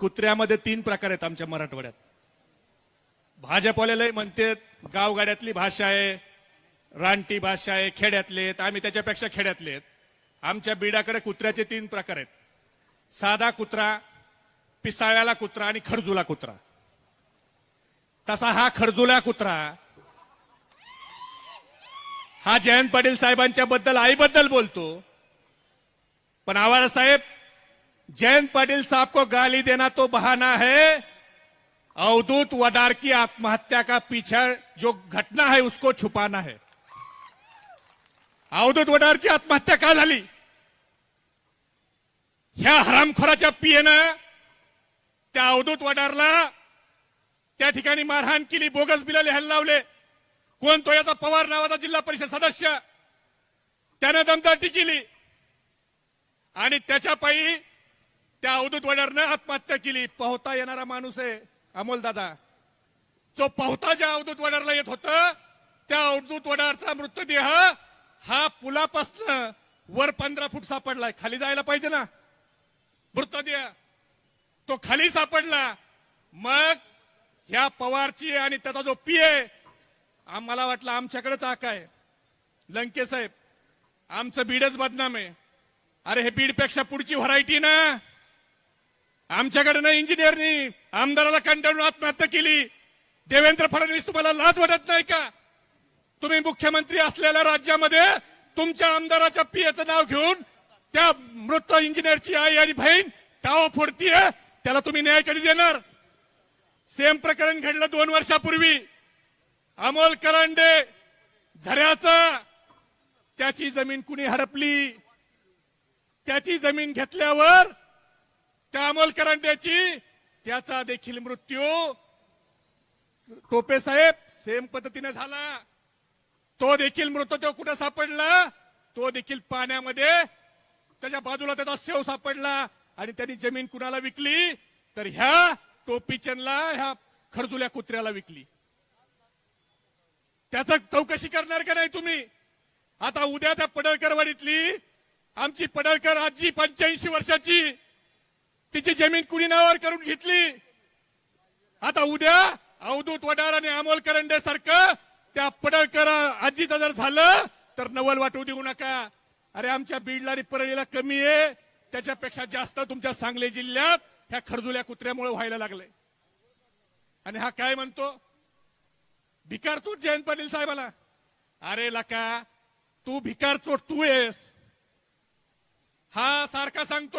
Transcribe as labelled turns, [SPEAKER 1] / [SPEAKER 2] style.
[SPEAKER 1] कुत्र्यामध्ये तीन प्रकार आहेत आमच्या मराठवाड्यात. भाजपवाल्यालाही म्हणतात गावगाड्यातली भाषा आहे रानटी भाषा आहे खेड्यातले आहेत आम्ही त्याच्यापेक्षा खेड्यातले आहेत. आमच्या बीडाकडे कुत्र्याचे तीन प्रकार आहेत. साधा कुत्रा पिसाळ्याला कुत्रा आणि खरजुला कुत्रा. तसा हा खरजुला कुत्रा हा जयंत पाटील साहेबांच्या बद्दल आईबद्दल बोलतो. पण आवाज साहेब जयंत पाटिल साहब को गाली देना तो बहाना है। अवधूत वडार की आत्महत्या का पीछे जो घटना है उसको छुपाना है। अवधूत वडारची आत्महत्या का झाली? ह्या हरामखोराच्या पियेनं त्या अवधूत वडारला त्या ठिकाणी मारहाण केली बोगस बिला लिहायला लावले. कोण तो याचा पवार नावाचा जिल्हा परिषद सदस्य? त्यानं दमदाटी केली. आणि त्याच्या पायी त्या अवधूत वडारनं आत्महत्या केली. पाहता येणारा माणूस आहे अमोल दादा. जो पोहता ज्या अवधूत वडारला येत होत त्या अवधूत वडारचा मृतदेह हा पुलापासनं वर पंधरा फूट सापडलाय. खाली जायला पाहिजे ना. मृतदेह. तो खाली सापडला. मग ह्या पवारची आणि त्याचा जो पीए आम्हाला वाटलं आमच्याकडेच आका आहे. लंके साहेब आमचं बीडच बदनाम आहे. अरे हे बीडपेक्षा पुढची व्हरायटी ना. आमच्याकडे ना इंजिनियरनी आमदाराला कंटाळून आत्महत्या केली. देवेंद्र फडणवीस तुम्हाला लाज वाटत नाही का? तुम्ही मुख्यमंत्री असलेल्या राज्यामध्ये तुमच्या आमदाराच्या पियाचं नाव घेऊन त्या मृत इंजिनियरची आई आणि बहीण टाव फोडतीये त्याला तुम्ही न्याय कधी देणार? सेम प्रकरण घडलं दोन वर्षापूर्वी. अमोल करांडे झऱ्याचं त्याची जमीन कुणी हडपली? त्याची जमीन घेतल्यावर त्या अमोलकरांड्याची त्याचा देखील मृत्यू. टोपे साहेब सेम पद्धतीने झाला. तो देखील मृतदेह कुठे सापडला? तो देखील पाण्यामध्ये. त्याच्या बाजूला त्याचा सेव सापडला आणि त्यांनी जमीन कुणाला विकली? तर ह्या टोपीचनला ह्या खरजुल्या कुत्र्याला विकली. त्याचं चौकशी करणार का नाही तुम्ही? आता उद्या त्या पडळकरवाडीतली आमची पडळकर आजी पंच्याऐंशी वर्षाची तिची जमीन कुणी नावावर करून घेतली? आता उद्या अवधूत वडार आणि अमोल करंडे सारखं त्या पडळकर आजीचं जर झालं तर नवल वाटू देऊ नका. अरे आमच्या बीडला आणि परळीला कमी आहे. त्याच्यापेक्षा जास्त तुमच्या सांगली जिल्ह्यात ह्या खरजुल्या कुत्र्यामुळे व्हायला लागले. आणि हा काय म्हणतो? भिकार चोट जयंत पाटील साहेबाला. अरे लका तू भिकार चोट तू आहेस. हा सारखा सांगतो